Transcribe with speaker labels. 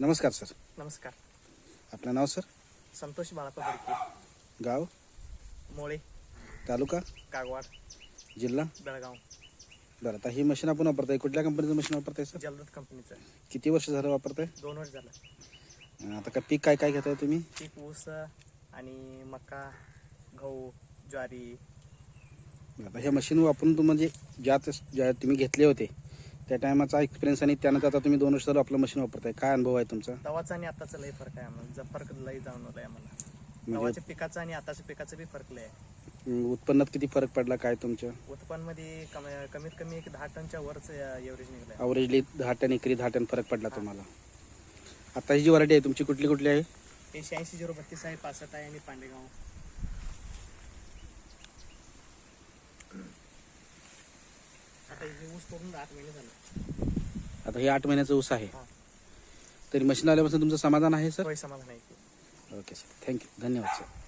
Speaker 1: नमस्कार सर.
Speaker 2: नमस्कार.
Speaker 1: आपलं नाव सर?
Speaker 2: संतोष बाळापा बडके
Speaker 1: गाव?
Speaker 2: मोळे.
Speaker 1: तालुका?
Speaker 2: कागवाड.
Speaker 1: जिल्हा?
Speaker 2: बेळगाव.
Speaker 1: बरं आता ही मशीन आपण वापरताय. कुठल्या कंपनीचं मशीन वापरताय सर?
Speaker 2: जलदूत कंपनीचं
Speaker 1: किती वर्ष झालं वापरताय?
Speaker 2: दोन वर्ष झालं.
Speaker 1: अं, आता का पीक काय काय घेताय तुम्ही?
Speaker 2: पीक ऊस आणि मका गहू ज्वारी.
Speaker 1: आता ह्या मशीन वापरून तुम्ही म्हणजे ज्या ज्या तुम्ही घेतले होते त्या टायमाचा एक्सपिरियन्स आणि त्यानंतर आता तुम्ही दोन वर्ष झालं आपलं मशीन वापरताय. काय अनुभव आहे तुमचा?
Speaker 2: तवाचा आणि आताचा लय फरक आहे आम्हाला. ज- फरक लय आहे आम्हाला.
Speaker 1: म्हणजे?
Speaker 2: तवाच्या पिकाचा आणि आताच्या पिकाचा बी फरक लय आहे.
Speaker 1: अं, उत्पन्नात किती फरक पडला? काय तुमच्या?
Speaker 2: उत्पन्नमध्ये कमी कमीत कमी एक दहा टनच्या वरच एव्हरेज निघलं
Speaker 1: अवरेजली दहा टन एकरी दहा टन फरक पडला तुम्हाला. आता ही जी व्हरायटी आहे तुमची कुठली कुठली आहे?
Speaker 2: हे शहाऐंशी झिरो बत्तीस आहे पासष्ट आहे आणि पांडेगाव. हे ऊस तोडून आठ महिने झाले.
Speaker 1: आता हे आठ महिन्याचं ऊस आहे. तरी मशीन आल्यापासून तुमचं समाधान आहे सर?
Speaker 2: समाधान आहे.
Speaker 1: Okay sir. थँक्यू धन्यवाद सर.